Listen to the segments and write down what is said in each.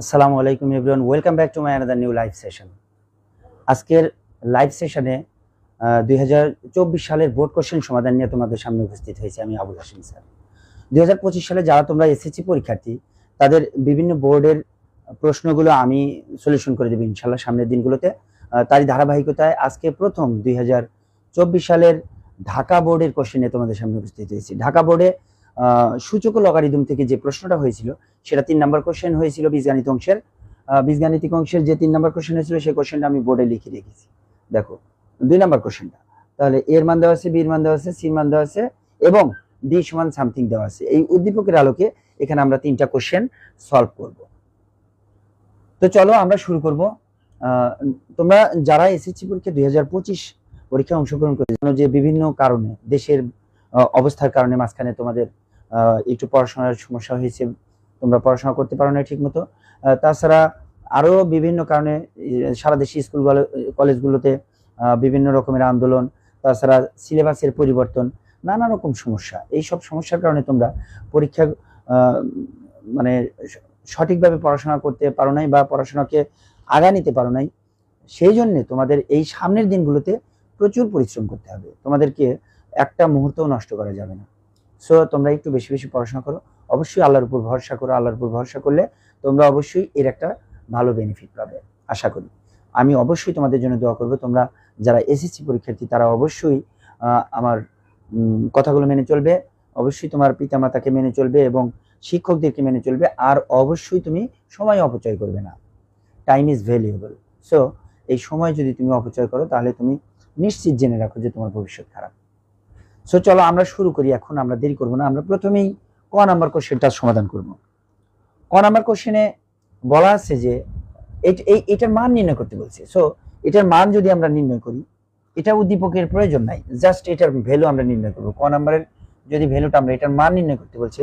আসসালামু আলাইকুম everyone, welcome back to my another new live session আজকের লাইভ সেশনে দুই হাজার চব্বিশ সালের বোর্ড কোশ্চেন সমাধান নিয়ে তোমাদের সামনে উপস্থিত হয়েছে আমি আবুল হাসিম স্যার। দুই হাজার পঁচিশ সালে যারা তোমরা এসএসসি পরীক্ষার্থী, তাদের বিভিন্ন বোর্ডের প্রশ্নগুলো আমি সলিউশন করে দেবো ইনশাল্লাহ সামনের দিনগুলোতে। তারই ধারাবাহিকতায় আজকে প্রথম দুই হাজার চব্বিশ সালের ঢাকা বোর্ডের কোশ্চেনে তোমাদের সামনে উপস্থিত হয়েছি। ঢাকা বোর্ডে সূচক লগারিদম থেকে যে প্রশ্নটা হয়েছিল, সেটা তিন নম্বর কোশ্চেন হয়েছিল বীজগাণিত অংশের। বীজগাণিতিক অংশের যে তিন নম্বর কোশ্চেন হয়েছিল, সেই কোশ্চেনটা আমি বোর্ডে লিখে রেখেছি। দেখো, দুই নম্বর কোশ্চেনটা তাহলে এর মান দেওয়া আছে বির মান দেওয়া আছে সির মান দেওয়া আছে, এবং ডি সমান সামথিং দেওয়া আছে। এই উদ্দীপকের আলোকে এখানে আমরা তিনটা কোশ্চেন সলভ করব। তো চলো আমরা শুরু করব। তোমরা যারা এসএসসি পরীক্ষা দুই পরীক্ষায় অংশগ্রহণ করে জানো যে বিভিন্ন কারণে, দেশের অবস্থার কারণে মাঝখানে তোমাদের একটু পড়াশোনার সমস্যা হয়েছে, তোমরা পড়াশোনা করতে পারো না ঠিক মতো তাছাড়া আরও বিভিন্ন কারণে সারা দেশে স্কুলগুলো কলেজগুলোতে বিভিন্ন রকমের আন্দোলন, তাছাড়া সিলেবাসের পরিবর্তন, নানা রকম সমস্যা। এই সব সমস্যার কারণে তোমরা পরীক্ষা মানে সঠিকভাবে পড়াশোনা করতে পারো নাই বা পড়াশোনাকে আগা নিতে পারো নাই। সেই জন্যে তোমাদের এই সামনের দিনগুলোতে প্রচুর পরিশ্রম করতে হবে। তোমাদেরকে একটা মুহূর্তও নষ্ট করা যাবে না। সো তোমরা একটু বেশি বেশি পড়াশোনা করো। অবশ্যই আল্লাহর উপর ভরসা করো, আল্লাহর উপর ভরসা করলে তোমরা অবশ্যই এর একটা ভালো বেনিফিট পাবে, আশা করি। আমি অবশ্যই তোমাদের জন্য দোয়া করব, তোমরা যারা এসএসসি পরীক্ষার্থী, তারা অবশ্যই আমার কথাগুলো মেনে চলবে, অবশ্যই তোমার পিতামাতাকে মেনে চলবে এবং শিক্ষকদেরকে মেনে চলবে, আর অবশ্যই তুমি সময় অপচয় করবে না। টাইম ইজ ভ্যালুয়েবল সো এই সময় যদি তুমি অপচয় করো, তাহলে তুমি নিশ্চিত জেনে রাখো যে তোমার ভবিষ্যৎ খারাপ। সো চলো আমরা শুরু করি। এখন আমরা দেরি করব না। আমরা প্রথমেই ক নাম্বার কোশ্চেনটার সমাধান করব। ক নাম্বার কোশ্চেনে বলা আছে যে এই, এটার মান নির্ণয় করতে বলছে। সো এটার মান যদি আমরা নির্ণয় করি, এটা উদ্দীপকের প্রয়োজন নাই। জাস্ট এটার ভ্যালু আমরা নির্ণয় করব। ক নাম্বারের যদি ভ্যালুটা আমরা এটার মান নির্ণয় করতে বলছে,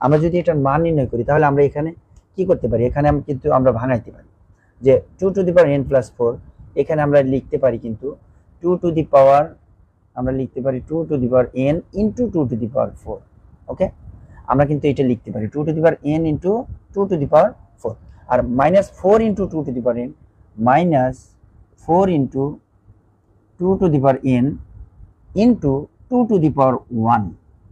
আমরা যদি এটার মান নির্ণয় করি, তাহলে আমরা এখানে কি করতে পারি? এখানে আমি কিন্তু আমরা ভাঙাইতে পারি। যে two to the power n plus four এখানে আমরা লিখতে পারি কিন্তু টু টু দি পাওয়ার আমরা লিখতে পারি two to the power n into two to the power four okay আমরা কিন্তু এটা লিখতে পারি two to the power n into two to the power four R minus four into two to the power n minus four into two to the power n into two to the power one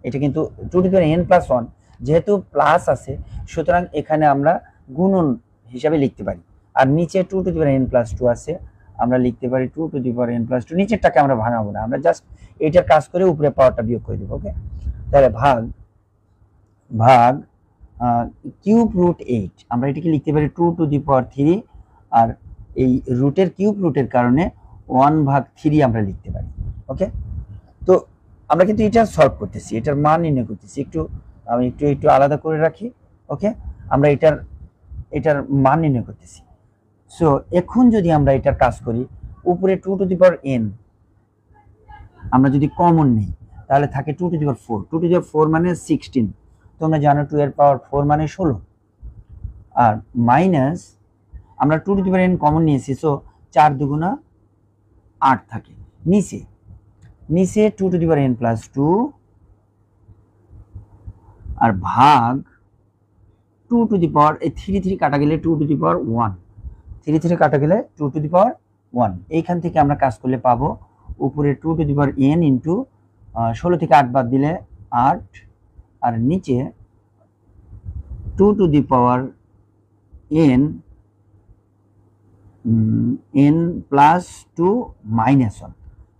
এটা কিন্তু two to the power n plus one যেহেতু plus আছে, সুতরাং এখানে আমরা গুণন হিসাবে লিখতে পারি, আর নিচে two to the power n plus two আছে আমরা লিখতে পারি two to the power n plus two নিচেরটাকে আমরা ভাঙাবো না। আমরা জাস্ট এইটার কাজ করে উপরে পাওয়ারটা বিয়োগ করে দেবো ওকে তাহলে ভাগ ভাগ কিউব রুট এইট আমরা এটাকে লিখতে পারি two to the power three আর এই রুটের কিউব রুটের কারণে ওয়ান ভাগ থ্রি আমরা লিখতে পারি ওকে তো আমরা কিন্তু এটা সলভ করতেছি, এটার মান নির্ণয় করতেছি। একটু, আমি একটু একটু আলাদা করে রাখি ওকে আমরা এটার এটার মান নির্ণয় করতেছি। সো এখন যদি আমরা এটার কাজ করি, উপরে two to the power n আমরা যদি কমন নেই, তাহলে থাকে two to the power four two to the power four মানে সিক্সটিন তোমরা জানো টু এর পাওয়ার ফোর মানে ষোলো। আর মাইনাস আমরা two to the power n common নিয়েছি সো চার দুগুণা আট থাকে। নিচে নিচে two to the power n plus two আর ভাগ টু টু দি পাওয়ার এই থ্রি থ্রি কাটা গেলে two to the power one three three কাটা গেলে two to the power one এইখান থেকে আমরা কাজ করলে পাবো উপরে two to the power n into ষোলো থেকে আট বাদ দিলে আট, আর নিচে two to the power n n plus two minus one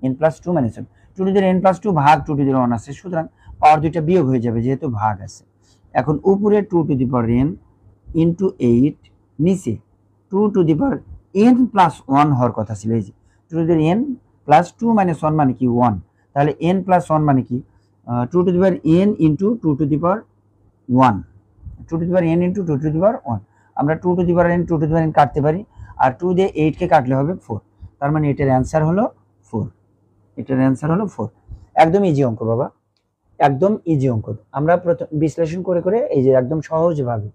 n plus two minus one two to n plus two ভাগ টু টু দি ওয়ান আছে, সুতরাং পাওয়ার দুইটা বিয়োগ হয়ে যাবে যেহেতু ভাগ আছে। এখন উপরে two to the power n into eight নিচে two to the power n plus one হওয়ার কথা ছিল, এই যে। Two to the n plus two minus one মানে কি? ওয়ান। তাহলে এন প্লাস ওয়ান মানে কি? Two to the power n into two to the power one. Two to the power n into two to the power one. আমরা two to the power n, two to the power n কাটতে পারি, আর two দিয়ে এইটকে কাটলে হবে four. তার মানে এটার answer হলো ফোর। এটার অ্যান্সার হলো ফোর। একদম ইজি অঙ্ক, বাবা। একদম ইজি অঙ্ক। আমরা প্রথম বিশ্লেষণ করে করে এই যে একদম সহজভাবে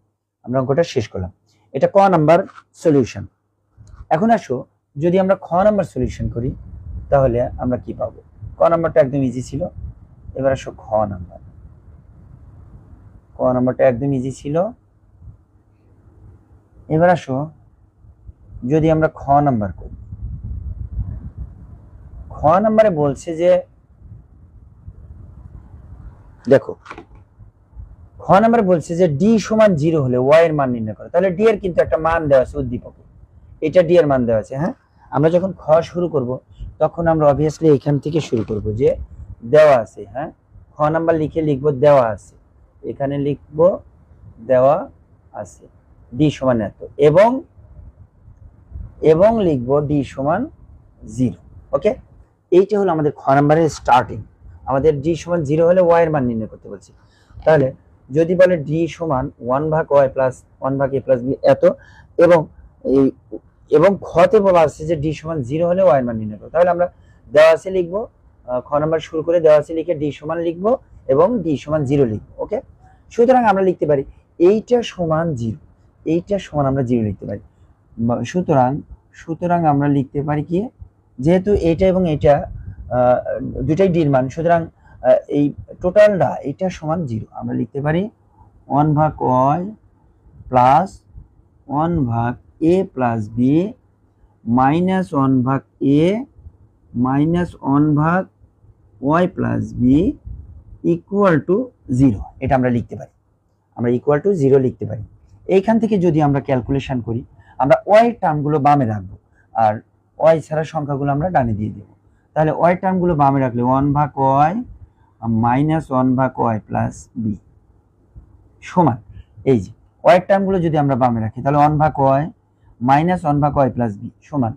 আমরা অঙ্কটা শেষ করলাম। এটা ক নাম্বার সলিউশন এখন আসো, যদি আমরা খ নাম্বার সলিউশন করি, তাহলে আমরা কি পাবো? ক নাম্বারটা একদম ইজি ছিল, এবার আসো খ নাম্বার। ক নাম্বারটা একদম ইজি ছিল, এবার আসো, যদি আমরা খ নাম্বার করি। খ নাম্বারে বলছে যে, দেখো নাম্বারে বলছে যে ডি সমান জিরো হলে ওয়াই এর মান নির্ণয় করো। তাহলে ডি এর কিন্তু একটা মান দেওয়া আছে উদ্দীপকে। এটা ডি এর মান দেওয়া আছে হ্যাঁ? আমরা যখন খ শুরু করব, তখন আমরা অবভিয়াসলি এখান থেকে শুরু করব যে দেওয়া আছে হ্যাঁ? খ নাম্বার লিখে লিখব দেওয়া আছে। এখানে লিখব দেওয়া আছে। ডি সমান এত। এবং এবং লিখব ডি সমান জিরো ওকে এইটা হলো আমাদের খ নাম্বারের স্টার্টিং আমাদের ডি সমান জিরো হলে ওয়াই এর মান নির্ণয় করতে বলছি। তাহলে যদি বলে ডি সমান ওয়ান ভাগ ওয়াই প্লাস ওয়ান ভাগ এ প্লাস বি এত, এবং এই, এবং খতে বলা আছে যে ডি সমান জিরো হলে ওয়াই মান নির্ণয় করো। তাহলে আমরা দেওয়া আছে লিখব খ নাম্বার শুরু করে দেওয়া আছে লিখে ডি সমান লিখব এবং ডি সমান জিরো লিখব ওকে সুতরাং আমরা লিখতে পারি এইটা সমান জিরো এইটা সমান আমরা জিরো লিখতে পারি। সুতরাং সুতরাং আমরা লিখতে পারি কি? যেহেতু এটা এবং এটা দুটাই ডির মান, সুতরাং এই টোটালটা এটা সমান জিরো আমরা লিখতে পারি ওয়ান ভাগ ওয়াই প্লাস ওয়ান ভাগ a plus b minus one ভাগ এ মাইনাস ওয়ান ভাগ y plus b equal to zero এটা আমরা লিখতে পারি। আমরা ইকুয়াল টু জিরো লিখতে পারি। এইখান থেকে যদি আমরা ক্যালকুলেশন করি, আমরা ওয়াই টার্মগুলো বামে রাখব। আর ওয়াই ছাড়া সংখ্যাগুলো আমরা ডানে দিয়ে দেবো। তাহলে ওয়াই টার্মগুলো বামে রাখলে ওয়ান ভাগ ওয়াই মাইনাস ওয়ান ভাগ ওয়াই প্লাস বি সমান, এই যে ওয়াই টার্মগুলো যদি আমরা বামে রাখি, তাহলে ওয়ান ভাগ ওয়াই মাইনাস ওয়ান ভাগ ওয়াই প্লাস বি সমান।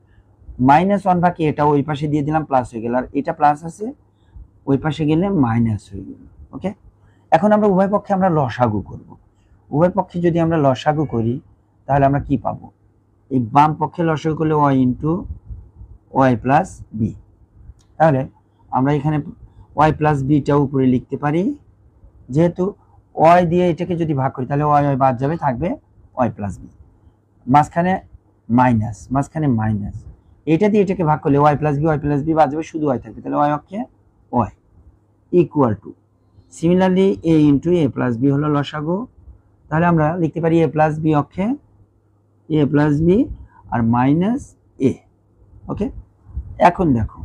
মাইনাস ওয়ান ভাগ এটা ওই পাশে দিয়ে দিলাম প্লাস হয়ে গেল, আর এটা প্লাস আছে, ওই পাশে গেলে মাইনাস হয়ে গেল ওকে এখন আমরা উভয় পক্ষে আমরা লসাগু করব। উভয় পক্ষে যদি আমরা লসাগু করি, তাহলে আমরা কি পাবো? এই বাম পক্ষে লসাগু করলে y into y plus b তাহলে আমরা এখানে ওয়াই প্লাস বিটা উপরে লিখতে পারি। যেহেতু ওয়াই দিয়ে এটাকে যদি ভাগ করি, তাহলে ওয়াই ওয়াই বাদ যাবে, থাকবে ওয়াই প্লাস বি মাঝখানে মাইনাস মাঝখানে মাইনাস এটা দিয়ে এটাকে ভাগ করলে y plus b y plus b বাদ যাবে, শুধু ওয়াই থাকবে। তাহলে ওয়াই অক্ষে y equal to similarly a into a plus b হলো লসাগু। তাহলে আমরা লিখতে পারি এ প্লাস বি অক্ষে এ প্লাস বি আর মাইনাস এ ওকে এখন দেখো,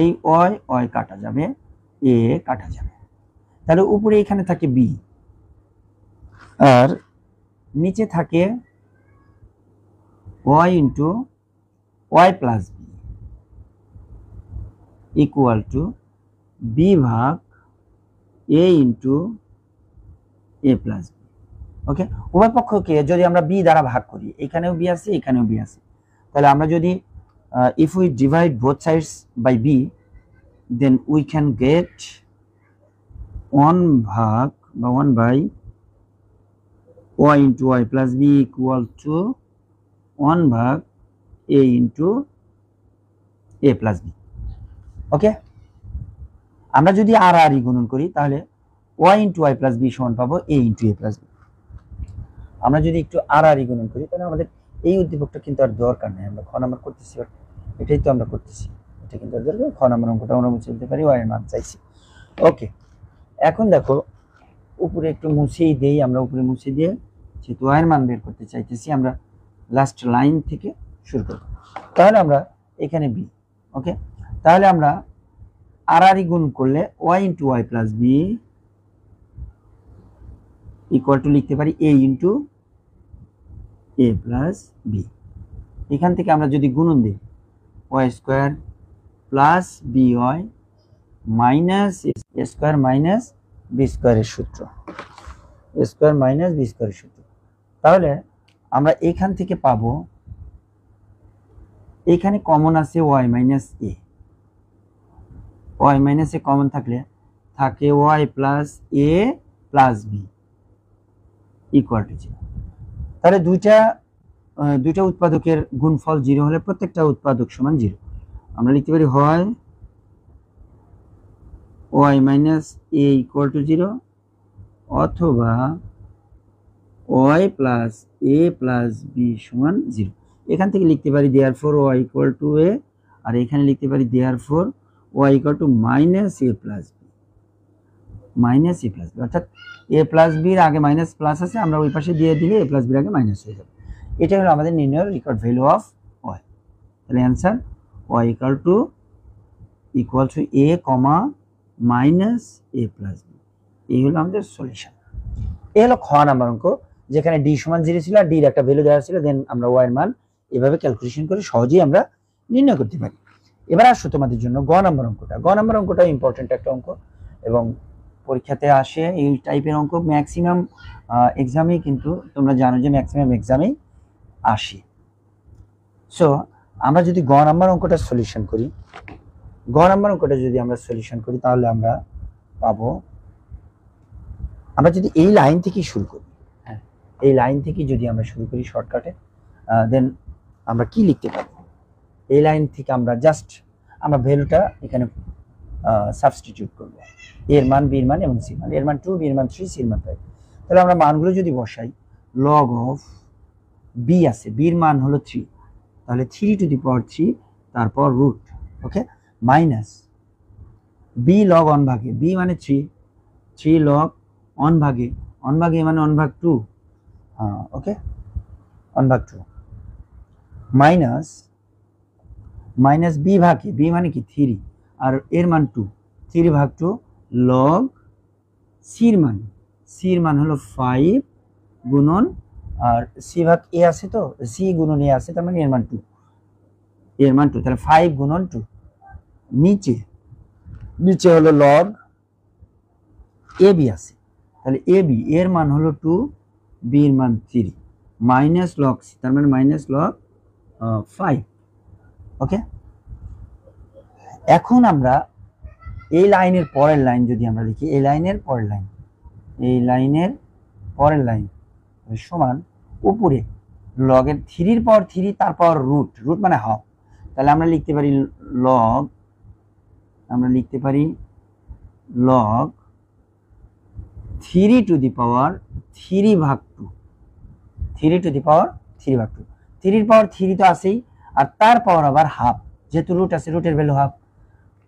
এই অয় অয় কাটা যাবে। এ কাটা যাবে। তাহলে উপরে এখানে থাকে বি। আর নিচে থাকে y into y plus b. Equal to b ভাগ a into a plus b. Okay? উভয় পক্ষকে যদি আমরা বি দ্বারা ভাগ করি, এখানেও বি আছে, এখানেও বি আছে। তাহলে আমরা যদি if we divide both sides by b then we can get one ভাগ বা one by y into y plus b equal to one ভাগ a into a plus b okay আমরা যদি আর আর গুণন করি, তাহলে y into y plus b সমান পাবো a into a plus b আমরা যদি একটু আর আর গুণন করি, তাহলে আমাদের এই উদ্দীপকটা কিন্তু আর দরকার নেই। আমরা খ নাম্বার করতেছি এটাই তো আমরা করতেছি। এটা কিন্তু খ নাম্বার অঙ্কটা আমরা মুছে দিতে পারি ওয়াই এর মান চাইছি। ওকে এখন দেখো, উপরে একটু মুছেই দেই, আমরা উপরে মুছে দিয়ে যেহেতু ওয়াই এর মান বের করতে চাইতেছি, আমরা লাস্ট লাইন থেকে শুরু করব। তাহলে আমরা এখানে বি ওকে তাহলে আমরা আর আর গুণ করলে y into y plus b equal to লিখতে পারি a into a plus b এখান থেকে আমরা যদি গুণন দিই y square plus b y minus square minus b স্কোয়ারের সূত্র। স্কোয়ার মাইনাস বি স্কোয়ারের সূত্র। তাহলে আমরা এখান থেকে পাবো, এখানে কমন আছে y minus a y minus a common থাকলে থাকে y plus a plus b equal to zero তাহলে দুইটা দুইটা উৎপাদকের গুণফল জিরো হলে প্রত্যেকটা উৎপাদক সমান জিরো আমরা লিখতে পারি হয় y minus a equal to zero অথবা y plus a plus b সমান জিরো এখান থেকে লিখতে পারি therefore y equal to a আর এখানে লিখতে পারি therefore y equal to minus a plus b minus a plus b অর্থাৎ এ প্লাস বির আগে মাইনাস প্লাস আছে, আমরা ওই পাশে দিয়ে দিলে এ প্লাস বির আগে মাইনাস হয়ে যাবে। এটা হলো আমাদের নির্ণয় রেকর্ড ভ্যালু অফ ওয়াই তাহলে answer y equal to equal to a comma minus a plus b এই হলো আমাদের সলিউশন এই হলো খ নাম্বার অঙ্ক, যেখানে ডি সমান জিরো ছিল আর ডির একটা ভ্যালু দেওয়া ছিল দেন আমরা ওয়াই এর মান এভাবে ক্যালকুলেশন করে সহজেই আমরা নির্ণয় করতে পারি। এবার আসো তোমাদের জন্য গ নাম্বার অঙ্কটা। গ নাম্বার অঙ্কটা ইম্পর্টেন্ট একটা অঙ্ক এবং পরীক্ষাতে আসে এই টাইপের অঙ্ক। ম্যাক্সিমাম এক্সামেই কিন্তু তোমরা জানো যে ম্যাক্সিমাম এক্সামেই আসে। সো আমরা যদি গ নাম্বার অঙ্কটা সলিউশন করি, গ নাম্বার অঙ্কটা যদি আমরা সলিউশন করি, তাহলে আমরা পাবো, আমরা যদি এই লাইন থেকে শুরু করি হ্যাঁ এই লাইন থেকে যদি আমরা শুরু করি শর্টকাটে দেন আমরা কি লিখতে পারব এই লাইন থেকে আমরা জাস্ট আমরা ভ্যালুটা এখানে সাবস্টিটিউট করব। এর মান বির মান এবং সির মান। এর মান টু বির মান থ্রি সির মান ফাইভ তাহলে আমরা মানগুলো যদি বসাই লগ অফ বি আছে বির মান হলো থ্রি তাহলে three to the power three তারপর root okay minus b log on ভাগে বি মানে থ্রি থ্রি লগ অন ভাগে অন ভাগে মানে অন ভাগ টু হ্যাঁ ওকে অন ভাগ টু মাইনাস মাইনাস বি ভাগে বি মানে কি? থ্রি আর এর মান টু থ্রি ভাগ টু লগ সির মান সির মান হলো ফাইভ গুণন আর সি ভাগ এ আছে তো? সি গুণন এ আছে, তার মানে এর মান টু এর মান টু তাহলে ফাইভ গুণন টু নিচে নিচে হলো লগ এ বি আছে। তাহলে এ বি এর মান হলো টু বি এর মান থ্রি মাইনাস লগ সি তার মানে মাইনাস লগ ফাইভ ওকে এখন আমরা এই লাইনের পরের লাইন যদি আমরা লিখি, এই লাইনের পরের লাইন, এই লাইনের পরের লাইন সমান উপরে। লগের থ্রির পর থ্রি, তারপর রুট রুট মানে হাফ তাহলে আমরা লিখতে পারি লগ আমরা লিখতে পারি log three to the power three ভাগ two. Three to the power three ভাগ টু। থ্রির পাওয়ার থ্রি তো আছেই, আর তার পাওয়ার আবার হাফ যেহেতু রুট আছে রুটের ভ্যালু হাফ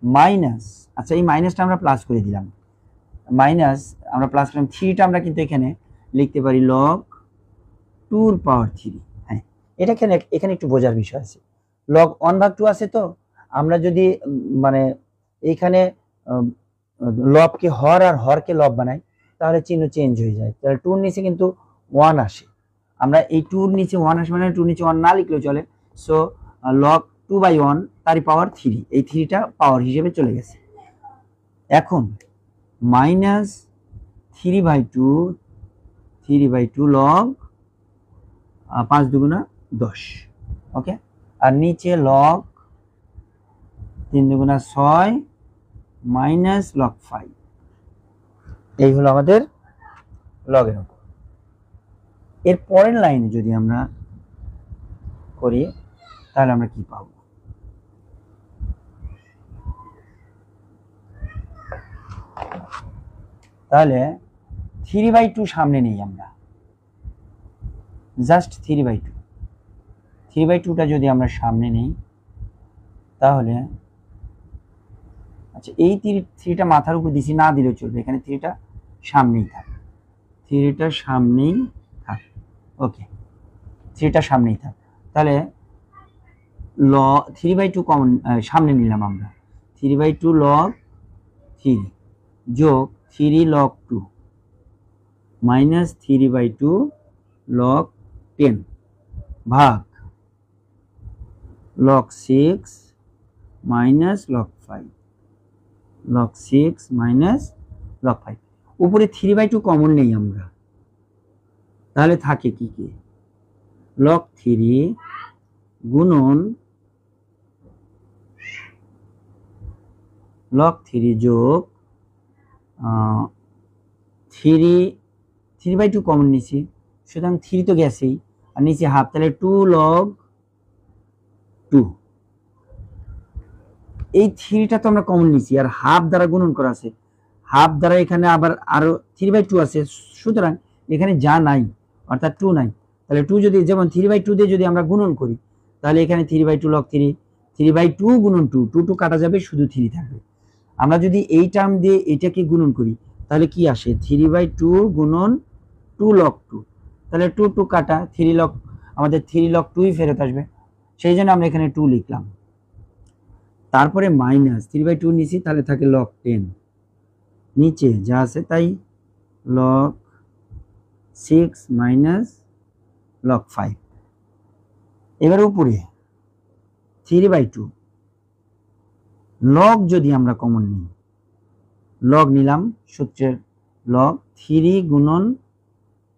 মাইনাস আচ্ছা এই মাইনাসটা আমরা প্লাস করে দিলাম। মাইনাস আমরা প্লাস করলাম। থ্রিটা আমরা কিন্তু এখানে লিখতে পারি লগ টুর পাওয়ার থ্রি হ্যাঁ এটা এখানে এখানে একটু বোঝার বিষয় আছে। লগ ওয়ান ভাগ টু আছে তো, আমরা যদি মানে এইখানে লবকে হর আর হরকে লব বানাই, তাহলে চিহ্ন চেঞ্জ হয়ে যায়। তাহলে টুর নিচে কিন্তু ওয়ান আসে। আমরা এই টুর নিচে ওয়ান আসে মানে টুর নিচে ওয়ান না লিখলেও চলে। So log two by one তারই পাওয়ার থ্রি এই থ্রিটা পাওয়ার হিসেবে চলে গেছে। এখন minus three by two three by two log পাঁচ দুগুণা দশ ওকে আর নিচে লগ তিন দুগুণা ছয় মাইনাস লগ ফাইভ এই হলো আমাদের লগের অঙ্ক এর পরের লাইনে যদি আমরা করি, তাহলে আমরা কি পাবো? তাহলে থ্রি বাই টু সামনে নেই আমরা। Just three by two. Three by টুটা যদি আমরা সামনে নেই, তাহলে আচ্ছা এই থ্রি, থ্রিটা মাথার উপর দিছি, না দিলেও চলবে। এখানে থ্রিটা সামনেই থাক। থ্রিটা সামনেই থাক। ওকে, থ্রিটা সামনেই থাক। তাহলে ল, থ্রি বাই টু কমন সামনে নিলাম আমরা। Three by two log three যোগ three log two. Minus three by two log ten ভাগ log six minus log five log six minus log five উপরে থ্রি বাই টু কমন নেই আমরা। তাহলে থাকে কি কি? লগ থ্রি গুণন লগ থ্রি যোগ three three by two common নিছি। সুতরাং থ্রি তো গেছেই। আর নিচে হাফ তাহলে টু লগ টু এই থ্রিটা তো আমরা কমন নিছি, আর হাফ দ্বারা গুণন করা আছে। হাফ দ্বারা এখানে আবার আরও থ্রি বাই টু আছে, সুতরাং এখানে যা নাই, অর্থাৎ টু নাই। তাহলে টু যদি, যেমন থ্রি বাই টু দিয়ে যদি আমরা গুণন করি, তাহলে এখানে three by two log three three by two গুণন টু টু টু কাটা যাবে, শুধু থ্রি থাকবে। আমরা যদি এই টার্ম দিয়ে এটাকে গুণন করি, তাহলে কি আসে? থ্রি বাই টু গুণন টু লক টু তাহলে টু টু কাটা থ্রি লক আমাদের থ্রি লক টুই ফেরত আসবে। সেই জন্য আমরা এখানে টু লিখলাম। তারপরে মাইনাস থ্রি বাই টু নিছি, তাহলে থাকে লক টেন নিচে যা আছে তাই log six minus log five এবার উপরে থ্রি বাই টু লগ যদি আমরা কমন নিই লগ নিলাম সূত্রের লগ থ্রি গুণন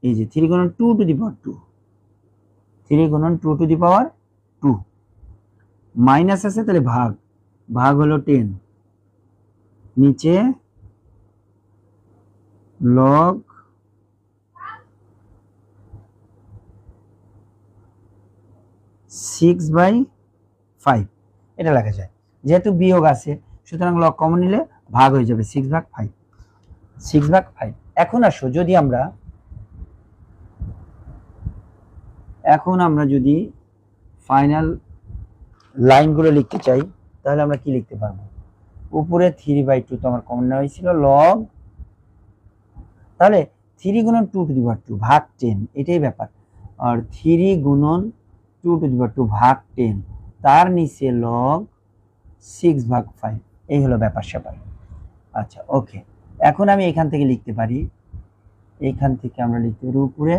এই যে থ্রি গুণন two to the power two three গুণন two to the power two minus আছে তাহলে ভাগ। ভাগ হলো টেন নিচে লগ সিক্স বাই ফাইভ এটা লেখা যায়। যেহেতু বিয়োগ আছে, সুতরাং লগ কমন নিলে ভাগ হয়ে যাবে সিক্স ভাগ ফাইভ সিক্স ভাগ ফাইভ এখন আসো, যদি আমরা এখন আমরা যদি ফাইনাল লাইনগুলো লিখতে চাই, তাহলে আমরা কি লিখতে পারব? উপরে থ্রি বাই টু তো আমার কমন নেওয়া হয়েছিল লগ তাহলে থ্রি গুণন two to the power two ভাগ টেন এটাই ব্যাপার। আর থ্রি গুণন two to the power two ভাগ টেন তার নিচে লগ সিক্স ভাগ ফাইভ এই হলো ব্যাপার স্যাপার। আচ্ছা ওকে এখন আমি এখান থেকে লিখতে পারি। এখান থেকে আমরা লিখতে পারি উপরে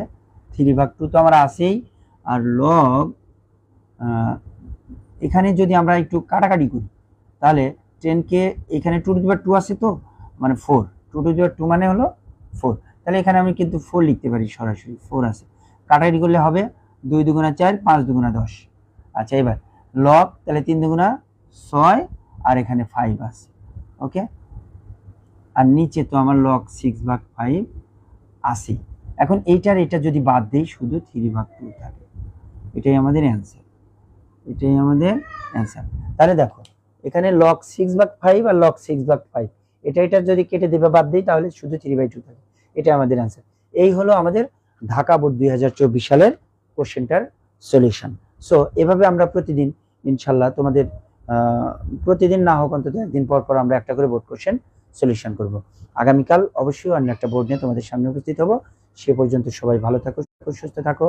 থ্রি ভাগ টু তো আমার আছেই। আর লগ এখানে যদি আমরা একটু কাটাকাটি করি, তাহলে টেনকে এখানে টু টু টু আছে তো? মানে ফোর টু টু টু মানে হলো ফোর তাহলে এখানে আমি কিন্তু ফোর লিখতে পারি সরাসরি ফোর আছে কাটাকাটি করলে হবে দুই দুগুণা চার, পাঁচ দুগুণা দশ। আচ্ছা এবার লগ তাহলে তিন দুগুণা ছয়, আর এখানে ফাইভ আছে ওকে আর নিচে তো আমার লগ সিক্স ভাগ ফাইভ আছে এখন এইটার, এটা যদি বাদ দিই, শুধু থ্রি ভাগ টু থাকে। এটাই আমাদের অ্যান্সার এটাই আমাদের অ্যান্সার তাহলে দেখো, এখানে লক সিক্স ভাগ ফাইভ আর লক সিক্স ভাগ ফাইভ এটা এটা যদি কেটে দেবে বাদ দিই, তাহলে শুধু থ্রি বাই টু থাকে। এটা আমাদের অ্যান্সার এই হলো আমাদের ঢাকা বোর্ড দুই হাজার চব্বিশ সালের কোশ্চেনটার সলিউশন সো এভাবে আমরা প্রতিদিন, ইনশাল্লাহ তোমাদের প্রতিদিন না হোক অন্তত একদিন পর পর আমরা একটা করে বোর্ড কোশ্চেন সলিউশন করব। আগামীকাল অবশ্যই অন্য একটা বোর্ড নিয়ে তোমাদের সামনে উপস্থিত হব। সে পর্যন্ত সবাই ভালো থাকো, সুস্থ থাকো।